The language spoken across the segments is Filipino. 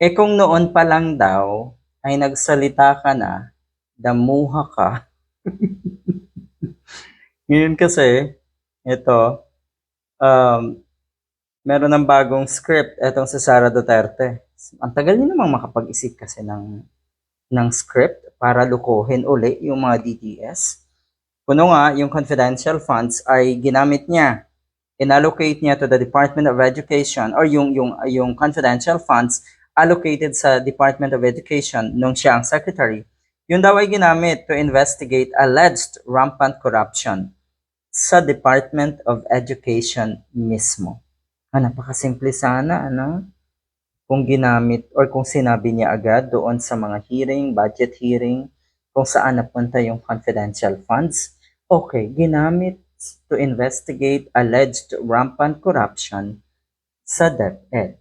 Eh kung noon pa lang daw ay nagsalita ka na, damuha ka. Ngayon kasi, ito, um, meron ng bagong script, etong si Sara Duterte. Ang tagal niya namang makapag-isip kasi ng, ng script para lukuhin uli yung mga DTS. Kuno nga, yung confidential funds ay ginamit niya. Inallocate niya to the Department of Education or yung, yung, yung confidential funds allocated sa Department of Education nung siya ang secretary. Yun daw ay ginamit to investigate alleged rampant corruption sa Department of Education mismo. Ah, napakasimple sana, ano? Kung ginamit or kung sinabi niya agad doon sa mga hearing, budget hearing, kung saan napunta yung confidential funds. Okay, ginamit to investigate alleged rampant corruption sa DepEd.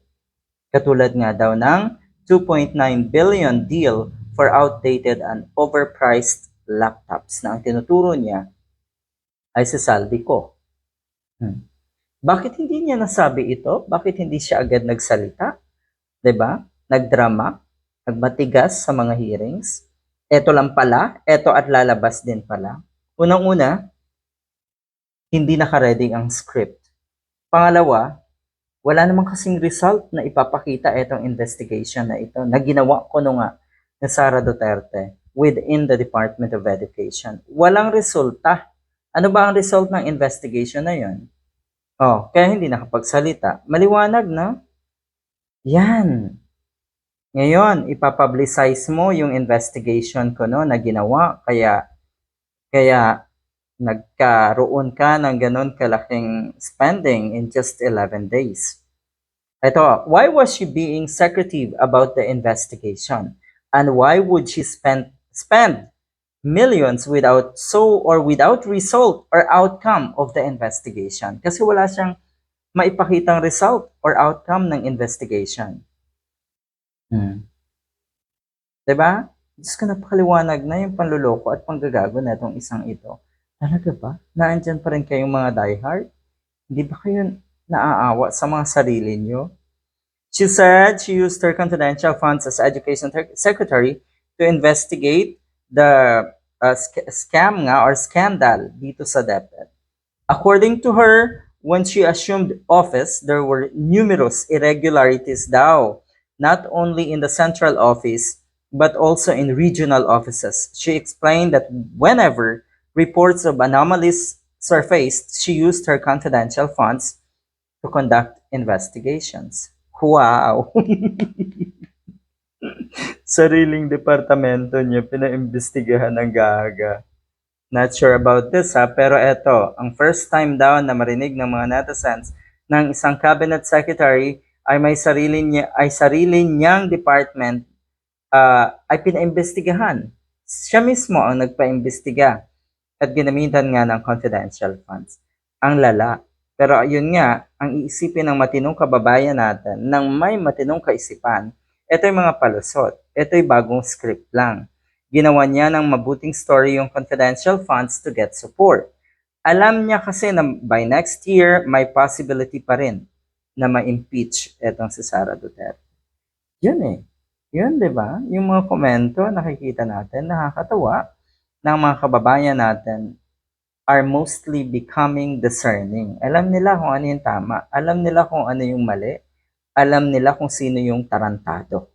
Katulad nga daw ng 2.9 billion deal for outdated and overpriced laptops na ang tinuturo niya ay si Saldi ko. Hmm. Bakit hindi niya nasabi ito? Bakit hindi siya agad nagsalita? ba? Nagdrama, nagmatigas sa mga hearings. Ito lang pala, ito at lalabas din pala. Unang-una, hindi naka-ready ang script. Pangalawa, wala namang kasing result na ipapakita itong investigation na ito na ginawa ko no nga ni Sara Duterte within the Department of Education. Walang resulta. Ano ba ang result ng investigation na yon? Oh, kaya hindi nakapagsalita. Maliwanag na. Yan. Ngayon, ipapublicize mo yung investigation ko no na ginawa kaya kaya nagkaroon ka ng ganun kalaking spending in just 11 days. Ito, why was she being secretive about the investigation? And why would she spend spend millions without so or without result or outcome of the investigation? Kasi wala siyang maipakitang result or outcome ng investigation. Hmm. 'Di ba? Diyos ko napakaliwanag na yung panluloko at panggagago na itong isang ito. Talaga ba? Naandyan pa rin kayong mga diehard? Hindi ba kayo naaawa sa mga sarili nyo? She said she used her confidential funds as education secretary to investigate the uh, sc- scam nga or scandal dito sa DepEd. According to her, when she assumed office, there were numerous irregularities daw, not only in the central office, but also in regional offices. She explained that whenever reports of anomalies surfaced, she used her confidential funds to conduct investigations. Wow! Sariling departamento niya, pinaimbestigahan ng gaga. Not sure about this ha, pero eto, ang first time daw na marinig ng mga netizens ng isang cabinet secretary ay may sarili niya ay sarili niyang department uh, ay pinaimbestigahan. Siya mismo ang nagpaimbestiga at ginamitan nga ng confidential funds. Ang lala. Pero ayun nga, ang iisipin ng matinong kababayan natin ng may matinong kaisipan, ito yung mga palusot. Ito yung bagong script lang. Ginawa niya ng mabuting story yung confidential funds to get support. Alam niya kasi na by next year, may possibility pa rin na ma-impeach etong si Sara Duterte. Yun eh. Yun, di ba? Yung mga komento, nakikita natin, nakakatawa ng mga kababayan natin are mostly becoming discerning. Alam nila kung ano yung tama. Alam nila kung ano yung mali. Alam nila kung sino yung tarantado.